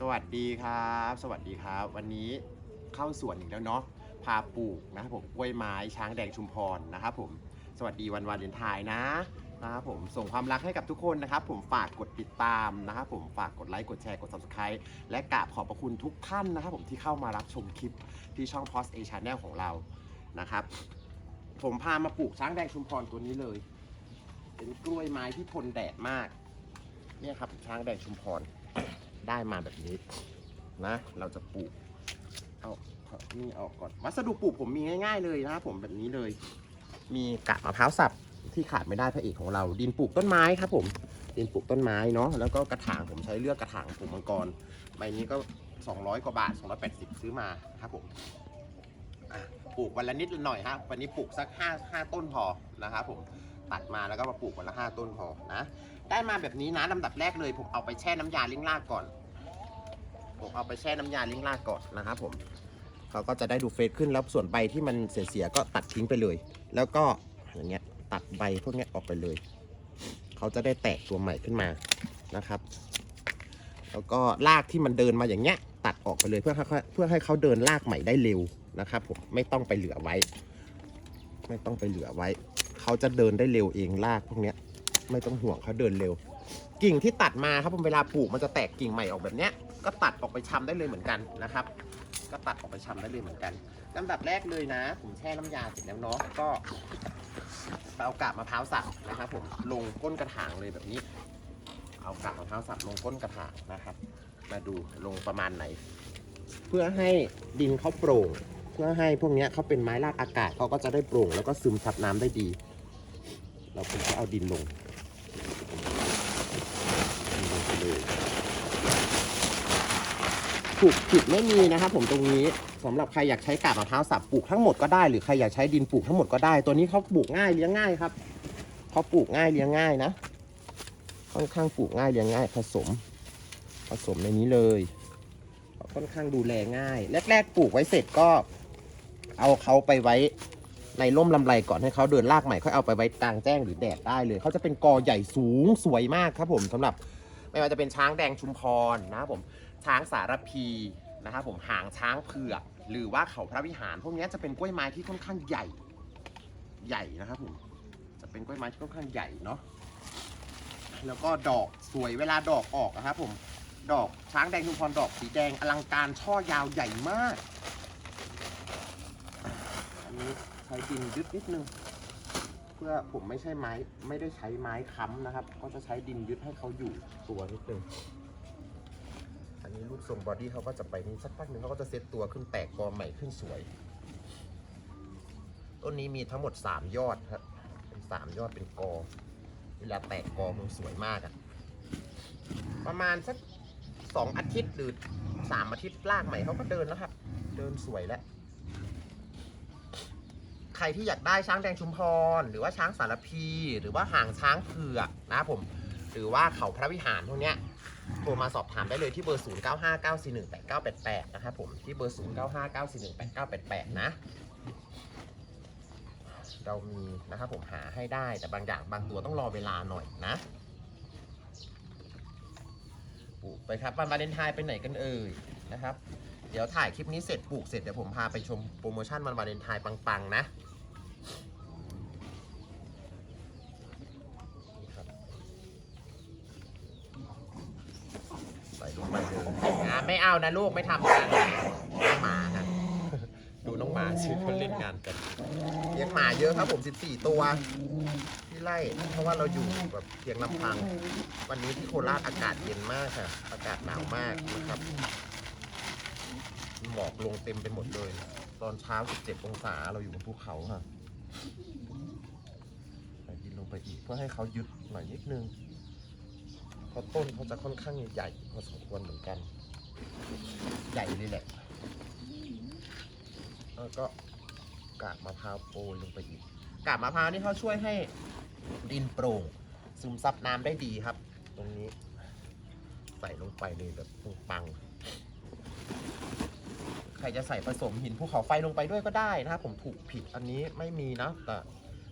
สวัสดีครับ สวัสดีครับ วันนี้เข้าสวนอีกแล้วเนาะพาปลูกนะครับผมกล้วยไม้ช้างแดงชุมพรนะครับผมสวัสดีวันวาเลนไทน์นะนะครับผมส่งความรักให้กับทุกคนนะครับ ผมฝากกดติดตามนะครับผมฝากกดไลค์กดแชร์กด subscribe และกราบขอบพระคุณทุกท่านนะครับผมที่เข้ามารับชมคลิปที่ช่อง Post A Channel ของเรานะครับ ผมพามาปลูกช้างแดงชุมพรตัวนี้เลย เป็นกล้วยไม้ที่ทนแดดมาก เนี่ยครับช้างแดงชุมพร ได้มาแบบนี้นะ เราจะปลูก เอาเอานี่ออกก่อน วัสดุปลูกผมมีง่ายๆเลยนะครับผมแบบนี้เลย มีกะมะพร้าวสับที่ขาดไม่ได้พระเอกของเรา ดินปลูกต้นไม้ครับผม ดินปลูกต้นไม้เนาะ แล้วก็กระถางผมใช้เลือกกระถางปลูกมังกร ใบนี้ก็ 200 กว่าบาท 280 ซื้อมาครับผมอะปลูกวันละนิดละหน่อยฮะวันนี้ปลูกสัก5 5ต้นพอนะครับผม ตัดมาแล้วก็มาปลูกวันละ 5 ต้นพอนะ ได้มาแบบนี้นะลำดับแรกเลยผมเอาไปแช่น้ำยาเลิ้งรากก่อน ผมเอาไปแช่น้ำยาลิ้งรากก่อนนะครับผมเขาก็จะได้ดูเฟซขึ้นแล้วส่วนใบที่มันเสียๆก็ตัดทิ้งไปเลย แล้วก็อย่างเงี้ยตัดใบพวกเนี้ยออกไปเลย เขาจะได้แตกตัวใหม่ขึ้นมานะครับ แล้วก็รากที่มันเดินมาอย่างเงี้ย ตัดออกไปเลยเพื่อให้เขาเพื่อให้เขาเดินรากใหม่ได้เร็วนะครับ ผมไม่ต้องไปเหลือไว้ ไม่ต้องไปเหลือไว้ เขาจะเดินได้เร็วเองรากพวกเนี้ย ไม่ต้องห่วงเขาเดินเร็ว กิ่งที่ตัดมาครับผมเวลาปลูกมันจะแตกกิ่งใหม่ออกแบบเนี้ย ก็ตัดออกไปชำได้เลยเหมือนกันนะครับ ก็ตัดออกไปชำได้เลยเหมือนกันลำดับแรกเลยนะ ผมแช่น้ำยาเสร็จแล้วเนาะก็เอากาบมะพร้าวสับนะครับ ผมลงก้นกระถางเลยแบบนี้ เอากาบมะพร้าวสับลงก้นกระถางนะครับ มาดูลงประมาณไหน เพื่อให้ดินเขาโปร่ง เพื่อให้พวกนี้เขาเป็นไม้รากอากาศเขาก็จะได้โปร่ง แล้วก็ซึมซับน้ำได้ดี เราควรจะเอาดินลงดินลงไปเลย ปลูกผิดไม่มีนะครับผมตรงนี้สำหรับใครอยากใช้กาบมะพร้าวสับปลูกทั้งหมดก็ได้หรือใครอยากใช้ดินปลูกทั้งหมดก็ได้ ตัวนี้เขาปลูกง่ายเลี้ยงง่ายครับเขาปลูกง่ายเลี้ยงง่ายนะค่อนข้างปลูกง่ายเลี้ยงง่าย ผสม ผสมในนี้เลยค่อนข้างดูแลง่าย แรก ๆ ปลูกไว้เสร็จก็ เอาเขาไปไว้ในร่มลำไรก่อนให้เขาเดินลากใหม่ค่อยเอาไปไว้กลางแจ้งหรือแดดได้เลยเขาจะเป็นกอใหญ่สูงสวยมากครับผมสำหรับ ไม่ว่าจะเป็นช้างแดงชุมพรนะครับผม ช้างสารพีนะครับผมหางช้างเผือกหรือว่าเขาพระวิหาร พวกนี้จะเป็นกล้วยไม้ที่ค่อนข้างใหญ่ใหญ่นะครับผมจะเป็นกล้วยไม้ที่ค่อนข้างใหญ่เนาะแล้วก็ดอกสวยเวลาดอกออกนะครับผมดอกช้างแดงชุมพรดอกสีแดงอลังการช่อยาวใหญ่มาก อันนี้ใช้ดินยึดนิดนึง เพื่อผมไม่ใช่ไม้ไม่ได้ใช้ไม้ค้ำนะครับ ก็จะใช้ดินยึดให้เขาอยู่ตัวนิดนึง นี้รูปทรงบอดี้เขาก็จะไปนี้สักพักหนึ่งเขาก็จะเซตตัวขึ้นแตกกอใหม่ขึ้นสวย ต้นนี้มีทั้งหมด 3 ยอดครับเป็นสามยอดเป็นกอ เวลาแตกกอมันสวยมากอะประมาณสักสองอาทิตย์หรือสามอาทิตย์ลากใหม่เขาก็เดินแล้วครับ เดินสวยแล้ว ใครที่อยากได้ช้างแดงชุมพร หรือว่าช้างสารพี หรือว่าหางช้างเผือกนะผม หรือว่าเขาพระวิหารพวกเนี้ย โทรมาสอบถามได้เลยที่เบอร์ 0959418988 นะครับผมที่เบอร์ 0959418988 นะ เรามีนะครับผมหาให้ได้แต่บางอย่างบางตัวต้องรอเวลาหน่อยนะปลูกไปครับวันวาเลนไทน์ไปไหนกันเอ่ยนะครับ เดี๋ยวถ่ายคลิปนี้เสร็จปลูกเสร็จเดี๋ยวผมพาไปชมโปรโมชั่นวันวาเลนไทน์ปังๆนะนี่ครับใส่ลงไปเลยอะไม่ เอานะลูกไม่ทำกันน้องหมาฮะดูน้องหมาชื่อเขาเล่นงานกันเลี้ยงหมาเยอะครับผม 14 ตัวที่ไล่เพราะว่าเราอยู่แบบเพียงลำพัง วันนี้ที่โคราชอากาศเย็นมากค่ะ อากาศหนาวมากนะครับหมอกลงเต็มไปหมดเลย ตอนเช้า 17 องศาเราอยู่บนภูเขาค่ะใส่ดินลงไปอีกเพื่อให้เขายึดหน่อยนิดนึงเพราะต้นเขาจะค่อนข้างใหญ่พอสมควรเหมือนกัน ใหญ่เลยแหละ แล้วก็กากมะพร้าวโปรยลงไปอีก กากมะพร้าวนี่เขาช่วยให้ดินโปร่งซึมซับน้ำได้ดีครับ ตรงนี้ใส่ลงไปเลยแบบปังใครจะใส่ผสมหินภูเขาไฟลงไปด้วยก็ได้นะครับผมถูกผิดอันนี้ไม่มีนะแต่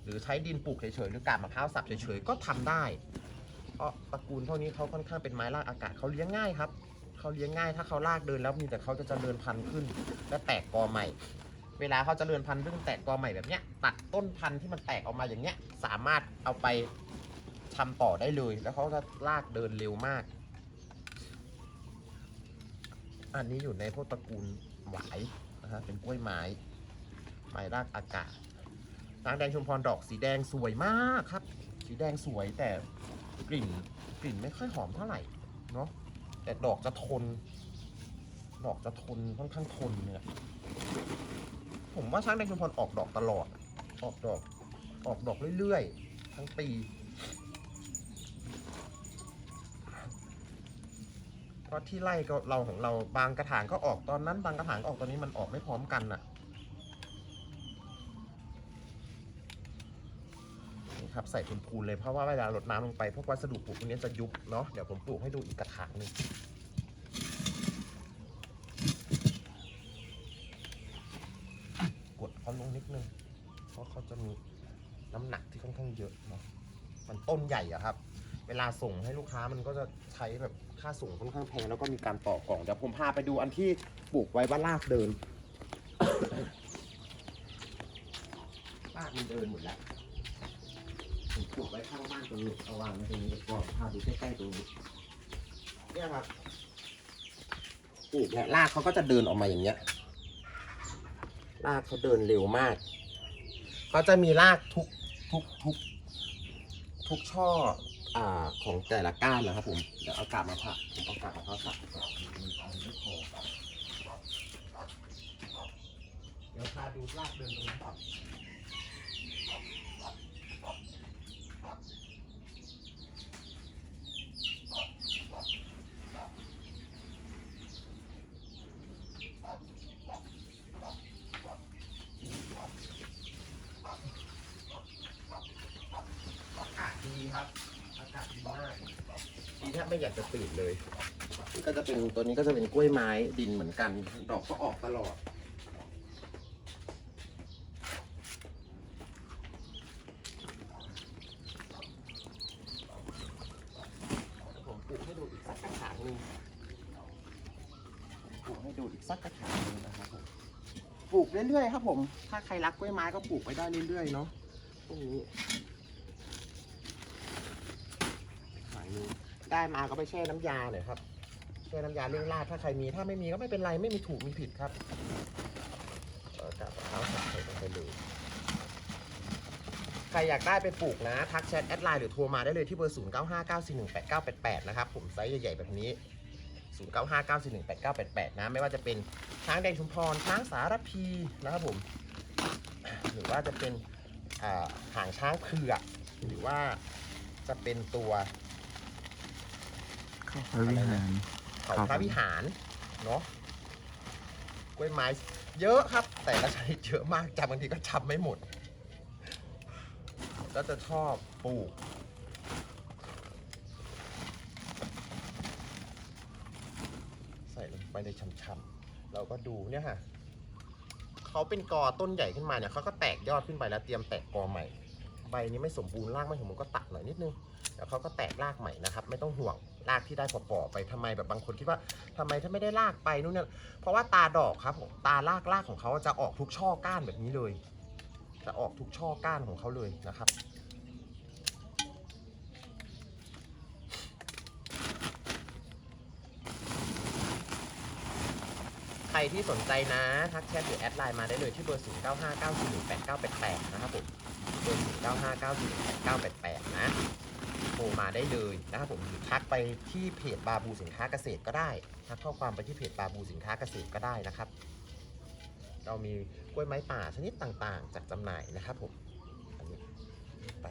หรือใช้ดินปลูกเฉยๆหรือกาบมะพร้าวสับเฉยๆก็ทำได้ เพราะตระกูลเท่านี้เขาค่อนข้างเป็นไม้รากอากาศเขาเลี้ยงง่ายครับ เขาเลี้ยงง่าย ถ้าเขาลากเดินแล้วมีแต่เขาจะเจริญพันธุ์ขึ้น และแตกกอใหม่ เวลาเขาจเจริญพันธุ์เรื่องแตกกอใหม่แบบเนี้ย ตัดต้นพันธุ์ที่มันแตกออกมาอย่างเงี้ย สามารถเอาไปทำต่อได้เลย แล้วเขาจะลากเดินเร็วมาก อันนี้อยู่ในพวกตระกูลหวายนะฮะเป็นกล้วยไม้ไม้รากอากาศนางแดงชุมพรดอกสีแดงสวยมากครับ สีแดงสวยแต่กลิ่นกลิ่นไม่ค่อยหอมเท่าไหร่เนาะ แต่ดอกจะทน ดอกจะทนค่อนข้างทนเนี่ยผมว่าช้างแดงชุมพรออกดอกตลอด ออกดอก ออกดอกเรื่อยๆ ทั้งปี เพราะที่ไร่ก็เราของเราบางกระถางก็ออกตอนนั้น บางกระถางก็ออกตอนนี้มันออกไม่พร้อมกันน่ะ ครับใส่พูนเลยเพราะว่าเวลารดน้ำลงไปพวกวัสดุปลูกพวกนี้จะยุบเนาะเดี๋ยวผมปลูกให้ดูอีกกระถางหนึ่งกดเขาลงนิดนึงเพราะเขาจะมีน้ำหนักที่ค่อนข้างเยอะเนาะมันต้นใหญ่อะครับ เวลาส่งให้ลูกค้ามันก็จะใช้แบบค่าส่งค่อนข้างแพงแล้วก็มีการต่อกล่องเดี๋ยวผมพาไปดูอันที่ปลูกไว้ว่าลากเดินลากมันเดินหมดแล้ว ปลูกไว้ข้างบ้านตรงนี้เอาวางไว้ตรงนี้ก่อนพาดูใกล้ๆตรงนี้เนี่ยครับปลูกเนี่ยรากเขาก็จะเดินออกมาอย่างเงี้ยรากเขาเดินเร็วมากเขาจะมีรากทุกทุกทุกทุกช่ออ่าของแต่ละก้านนะครับผมเดี๋ยวเอากาบมาผ่าผมเอากาบมาผ่าสับก่อนมันเอาไม่พอเดี๋ยวพาดูรากเดินตรงนี้ก่อน อากาศดีครับ อากาศดีมากดีแทบ ไม่อยากจะตื่นเลยนี่ก็จะเป็นตัวนี้ก็จะเป็นกล้วยไม้ดินเหมือนกัน ดอกก็ออกตลอด ผมปลูกให้ดูอีกสักกระถางหนึ่งปลูกให้ดูอีกสักกระถางหนึ่งนะครับผมปลูกเรื่อยๆครับผม ถ้าใครรักกล้วยไม้ก็ปลูกไว้ได้เรื่อยๆเนาะพวกนี้ ขายนี้ ได้มาก็ไปแช่น้ำยาหน่อยครับ แช่น้ำยาเร่งราดถ้าใครมี ถ้าไม่มีก็ไม่เป็นไรไม่มีถูกมีผิดครับกลับเอาใส่ลงไปเลยใครอยากได้ไปปลูกนะ ทักแชทแอดไลน์หรือโทรมาได้เลยที่เบอร์ 0 9 5 9 4 1 8 9 8 8 นะครับ ผมไซส์ใหญ่ ๆ แบบนี้ 0 9 5 9 4 1 8 9 8 8 นะ ไม่ว่าจะเป็นช้างแดงชุมพรช้างสารพีนะครับผม หรือว่าจะเป็นหางช้างเผือกหรือว่าจะเป็นตัว พระวิหาร เขาครับพระวิหารเนาะกล้วยไม้เยอะครับ แต่ละชนิดเยอะมากจำบางทีก็จำไม่หมด ก็จะชอบปลูกใส่ลงไปในช่ำๆเราก็ดูเนี่ยค่ะเขาเป็นกอต้นใหญ่ขึ้นมาเนี่ยเขาก็แตกยอดขึ้นไปแล้วเตรียมแตกกอใหม่ ใบนี้ไม่สมบูรณ์รากไม่สมบูรณ์ก็ตัดหน่อยนิดนึงแล้วเขาก็แตกรากใหม่นะครับ ไม่ต้องห่วง รากที่ได้ปอๆไปทำไมแบบบางคนคิดว่าทำไมถ้าไม่ได้รากไปนู่นเนี่ยเพราะว่าตาดอกครับผมตารากรากของเขาจะออกทุกช่อก้านแบบนี้เลย จะออกทุกช่อก้านของเขาเลยนะครับใครที่สนใจนะ ทักแชทหรือแอดไลน์มาได้เลยที่เบอร์ 0 9 5 9 4 1 8 9 8 8 นะครับผม เบอร์ 0 9 5 9 4 1 8 9 8 8 นะ โทรมาได้เลยนะครับผมหรือทักไปที่เพจบาบูสินค้าเกษตรก็ได้ทักข้อความไปที่เพจบาบูสินค้าเกษตรก็ได้นะครับ เรามีกล้วยไม้ป่าชนิดต่างๆ จากจำหน่ายนะครับผมอันนี้ไป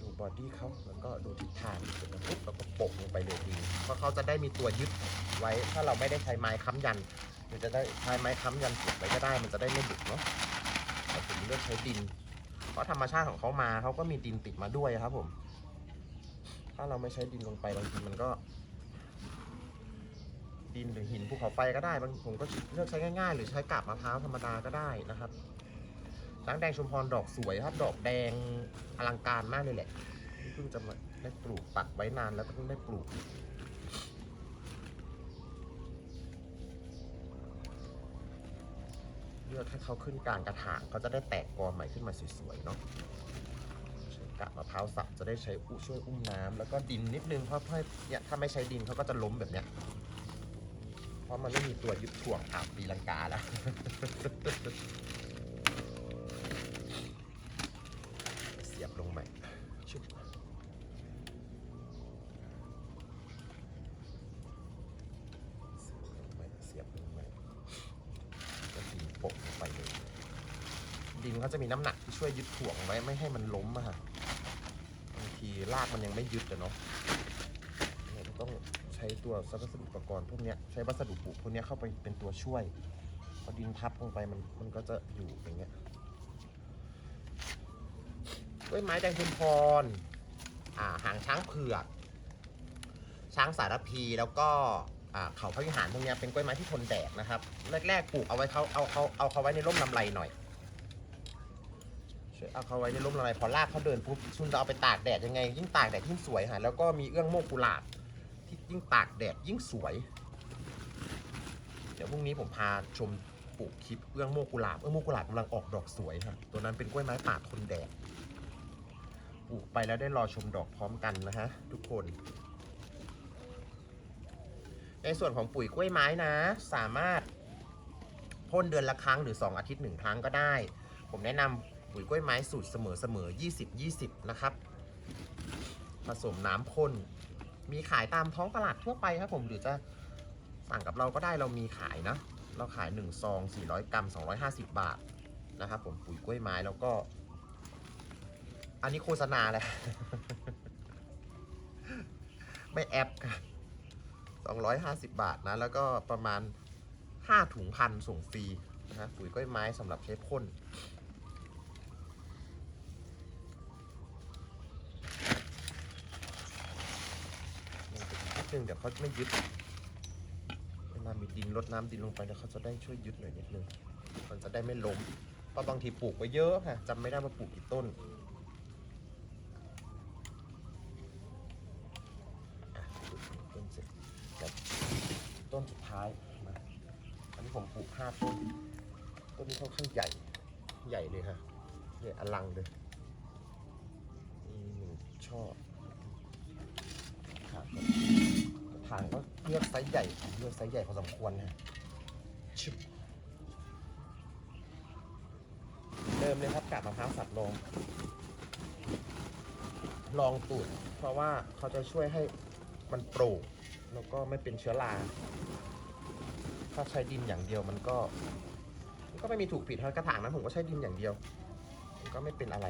ดูบอดี้เขาแล้วก็ดูทิศทางเสร็จแล้วปุ๊บเราก็โปะลงไปเลยดีเพราะเขาจะได้มีตัวยึดไว้ถ้าเราไม่ได้ใช้ไม้ค้ำยัน หรือจะได้ใช้ไม้ค้ำยันเก็บไว้ก็ได้ มันจะได้ไม่บุกเนาะแต่ผมเลือกใช้ดิน เพราะธรรมชาติของเขามาเขาก็มีดินติดมาด้วยครับ ผม ถ้าเราไม่ใช้ดินลงไปบางทีมันก็ ดินหรือหินภูเขาไฟก็ได้บางผมก็เลือกใช้ง่ายๆ หรือใช้กาบมะพร้าวธรรมดาก็ได้นะครับช้างแดงชุมพรดอกสวยครับ ดอกแดงอลังการมากเลยแหละนี่เพิ่งจะมาได้ปลูกปักไว้นานแล้วก็เพิ่งได้ปลูก เลือกให้เขาขึ้นกลางกระถางเขาจะได้แตกกอใหม่ขึ้นมาสวยๆเนาะใช้กะมะพร้าวสับจะได้ใช้อุช่วยอุ้มน้ำแล้วก็ดินนิดนึงเพราะถ้าเนี่ยถ้าไม่ใช้ดินเขาก็จะล้มแบบเนี้ยเพราะมันไม่มีตัวยึดถ่วงอาวตีลังกาแล้วเสียบลงใหม่ชุบเสียบลงใหม่ก็ดินโปะลงไปเลย ดินเขาจะมีน้ำหนักที่ช่วยยึดถ่วงไว้ไม่ให้มันล้มอะค่ะบางทีรากมันยังไม่ยึดอะเนาะเราต้องใช้ตัววัสดุอุปกรณ์พวกนี้ใช้วัสดุปลูกพวกนี้เข้าไปเป็นตัวช่วยพอดินทับลงไปมันมันก็จะอยู่อย่างเงี้ยกล้วยไม้แดงชุมพรอ่าหางช้างเผือก ช้างสารพีแล้วก็เขาพระวิหารพวกนี้เป็นกล้วยไม้ที่ทนแดดนะครับ แรกๆปลูกเอาไว้เขาเอาเขาเอาเขาไว้ในร่มลำไรหน่อย เอาเขาไว้ในร่มลำไรพอรากเขาเดินปุ๊บคุณจะเอาไปตากแดดยังไง ยิ่งตากแดดยิ่งสวยฮะแล้วก็มีเอื้องโมกกุหลาบที่ยิ่งตากแดดยิ่งสวย เดี๋ยวพรุ่งนี้ผมพาชมปลูกคลิปเอื้องโมกกุหลาบเอื้องโมกกุหลาบกำลังออกดอกสวยครับตัวนั้นเป็นกล้วยไม้ป่าทนแดดปลูกไปแล้วได้รอชมดอกพร้อมกันนะฮะทุกคน ในส่วนของปุ๋ยกล้วยไม้นะ สามารถพ่นเดือนละครั้งหรือ 2 อาทิตย์หนึ่งครั้งก็ได้ ผมแนะนำ ปุ๋ยกล้วยไม้สูตรเสมอเสมอ20 20 นะครับ ผสมน้ำพ่นมีขายตามท้องตลาดทั่วไปครับผมหรือจะสั่งกับเราก็ได้เรามีขายนะ เราขาย1ซอง400 กรัม 250 บาทนะครับผมปุ๋ยกล้วยไม้แล้วก็ อันนี้โฆษณาแหละไม่แอปค่ะ250 บาทนะ แล้วก็ประมาณ 5 ถุงพันส่งฟรีนะฮะปุ๋ยกล้วยไม้สำหรับใช้พ่น นึงเดี๋ยวเขาไม่ยึดเวลามีดินรดน้ำดินลงไปแล้วเขาจะได้ช่วยยึดหน่อยนิดนึงมันจะได้ไม่ล้มเพราะบางทีปลูกไว้เยอะค่ะจำไม่ได้ว่าปลูกกี่ต้นต้นเสร็จต้นสุดท้ายนะอันนี้ผมปลูกห้าต้น ต้นนี้ค่อนข้างใหญ่ ใหญ่เลยฮะเนี่ยอลังเลยมีหนึ่งช่อครับกระถางก็เลือกไซส์ใหญ่เลือกไซส์ใหญ่พอสมควรนะชึบเดิมเลยครับกาบมะพร้าวสับลง ลองตูดเพราะว่าเขาจะช่วยให้มันโปร่งแล้วก็ไม่เป็นเชื้อราถ้าใช้ดินอย่างเดียวมันก็ มันก็ไม่มีถูกผิดเท่ากระถางนั้นผมก็ใช้ดินอย่างเดียว มันก็ไม่เป็นอะไร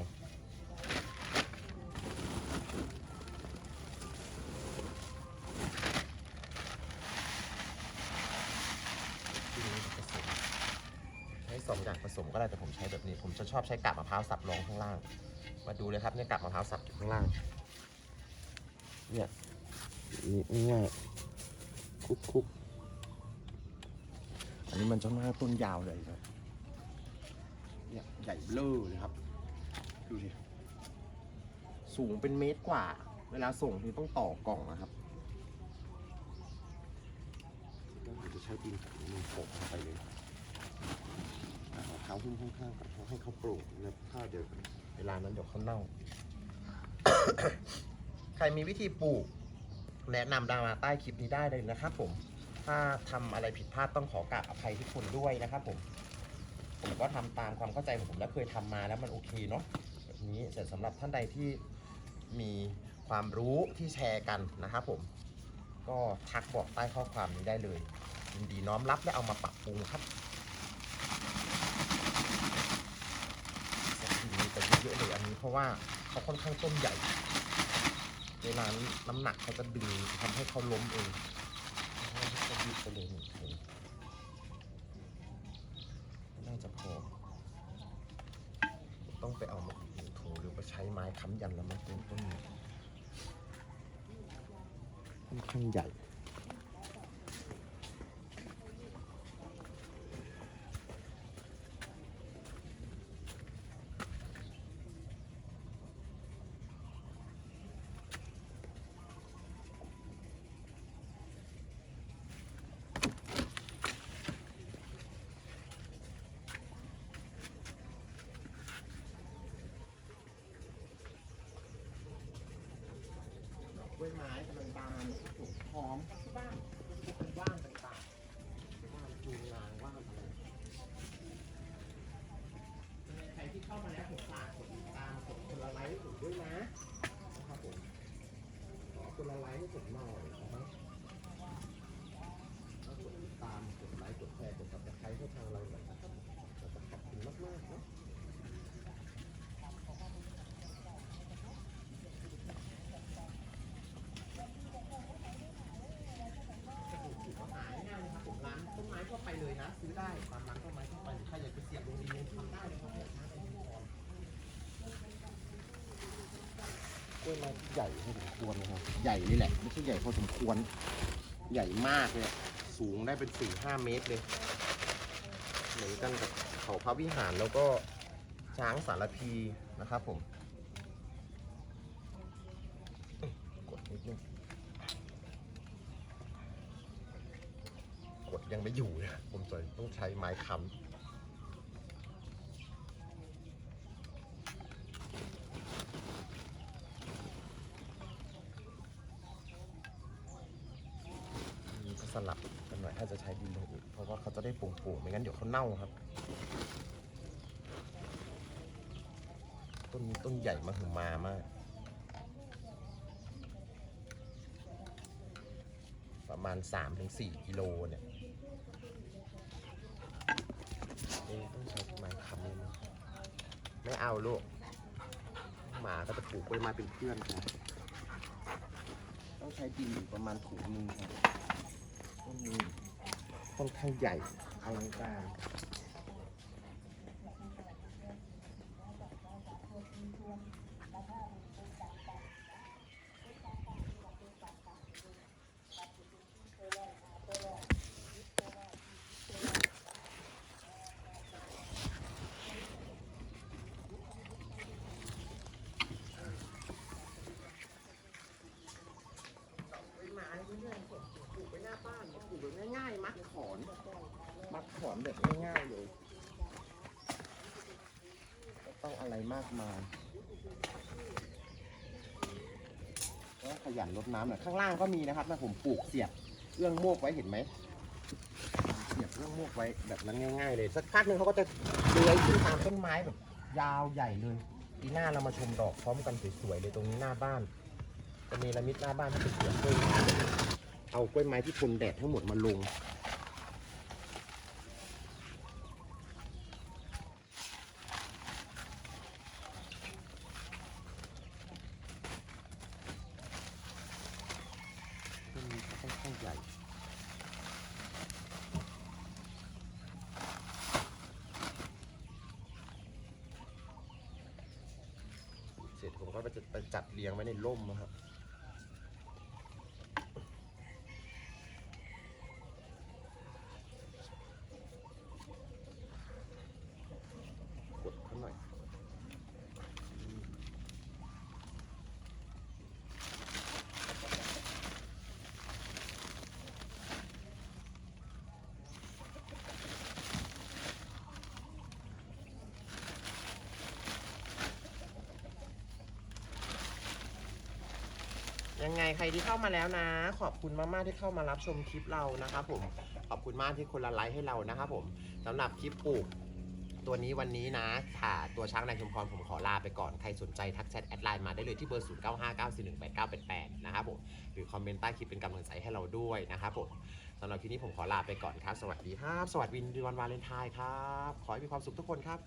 ดินผสมใช้ สองอย่างผสมก็ได้แต่ผมใช้แบบนี้ ผมจะชอบใช้กาบมะพร้าวสับรองข้างล่าง มาดูเลยครับเนี่ยกาบมะพร้าวสับอยู่ข้างล่าง เนี่ยนี่ง่ายคุกคุกอันนี้มันจะมาต้นยาวเลยครับเนี่ยใหญ่เบลอเลยครับ ดูดิสูงเป็นเมตรกว่า เวลาส่งนี่ต้องต่อกล่องนะครับจะใช้ดินแบบนี้โปะลงไปเลยาหุ้มข้างๆก่อนให้เขาปร่งนะถ้าเดี๋ยวเวลานั้นเดี๋ยวเขาเน่า ใครมีวิธีปลูก แนะนำดามาใต้คลิปนี้ได้เลยนะครับผม ถ้าทำอะไรผิดพลาดต้องขอกราบอภัยทุกคนด้วยนะครับผม ผมก็ทำตามความเข้าใจของผมและเคยทำมาแล้วมันโอเคเนาะแบบนี้เสร็จสำหรับท่านใดที่มีความรู้ที่แชร์กันนะครับผม ก็ทักบอกใต้ข้อความนี้ได้เลยยินดีน้อมรับและเอามาปรับปรุงครับมีแต่ เยอะเลยอันนี้เพราะว่าเขาค่อนข้างต้นใหญ่ เวลาน้ำหนักเขาจะดึงทำให้เขาล้มเองให้เขายึดไปเลยหนึ่งถุงน่าจะพอ ต้องไปเอามาอีกหนึ่งถุงหรือไปใช้ไม้ค้ำยันแล้วมันต้นต้นนี้ค่อนข้างใหญ่ อมที่บ้านว่านต่างๆว่านจูงนางว่านอะไรใครที่เข้ามาแล้วผมฝากกดติดตามกดคนละไลค์ให้ผมด้วยนะนะครับผมขอคนละไลค์ให้ผมหน่อยนะครับแล้วกดติดตามกดไลค์กดแชร์กด subscribe ให้ทางเราหน่อยนะครับเราจะขอบคุณมากๆนะ ถือว่าหาง่ายๆนะครับผมร้านต้นไม้ทั่วไปเลยนะ ซื้อได้ตามร้านต้นไม้ทั่วไปหรือใครอยากจะเสียบดวงดีทำได้เลยครับผมนะเป็นพรก ล้วยไม้ใหญ่พอสมควรนะครับ ใหญ่นี่แหละ ไม่ใช่ใหญ่พอสมควร ใหญ่มากเลย สูงได้เป็นสี่ห้าเมตรเลย เหมือนกันกับเขาพระวิหารแล้วก็ช้างสารพีนะครับผม กดนิดนึง กดยังไม่อยู่นะผมต้องใช้ไม้ค้ำนี่ก็สลับกันหน่อยถ้าจะใช้ดินตรงอื่นเพราะว่าเขาจะได้ โป่งๆไม่งั้นเดี๋ยวเขาเน่าครับ ต้นนี้ต้นใหญ่มากมามาก ประมาณ3-4กิโลเนี่ยเอ๊ต้องใช้ไม้ค้ำเลยมั้ยไม่เอาลูก หมาก็จะปลูกกล้วยไม้เป็นเพื่อนครับต้องใช้ดินอยู่ประมาณถุงนึงครับต้นนี้ค่อนข้างใหญ่ อลังการใบไม้เอยๆผมปลูกไว้หน้าบ้าง่ายๆมัดขอน มัดขอนแบบง่ายๆเลยไม่ต้องอะไรมากมายก็ขยันรดน้ำหน่อยข้างล่างก็มีนะครับนะผมปลูกเสียบเอื้องโมกไว้เห็นไหมเสียบเอื้องโมกไว้แบบนั้นง่ายๆเลยสักพักนึงเขาก็จะเลื้อยขึ้นตามต้นไม้แบบยาวใหญ่เลยปีหน้าเรามาชมดอกพร้อมกันสวยๆเลยตรงนี้หน้าบ้านจะมีระมิดหน้าบ้านที่เป็นสวนกล้วยไม้เอากล้วยไม้ที่ทนแดดทั้งหมดมาลง ต้นนี้ก็ค่อนข้างใหญ่ เสร็จ ผมก็จะไปจัดเรียงไว้ในร่มนะครับ ยังไงใครที่เข้ามาแล้วนะ ขอบคุณมากๆที่เข้ามารับชมคลิปเรานะครับผมขอบคุณมากที่คนละไลค์ให้เรานะครับผมสำหรับคลิปปลูกตัวนี้วันนี้นะค่ะตัวช้างในชุมพรผมขอลาไปก่อนใครสนใจทักแชทแอดไลน์มาได้เลยที่เบอร์ 0 9 5 9 4 1 8 9 8 8 นะครับผมหรือคอมเมนต์ใต้คลิปเป็นกำลังใจให้เราด้วยนะครับผมสำหรับคลิปนี้ผมขอลาไปก่อนครับ สวัสดีครับ สวัสดีวันวาเลนไทน์ครับ ขอให้มีความสุขทุกคนครับ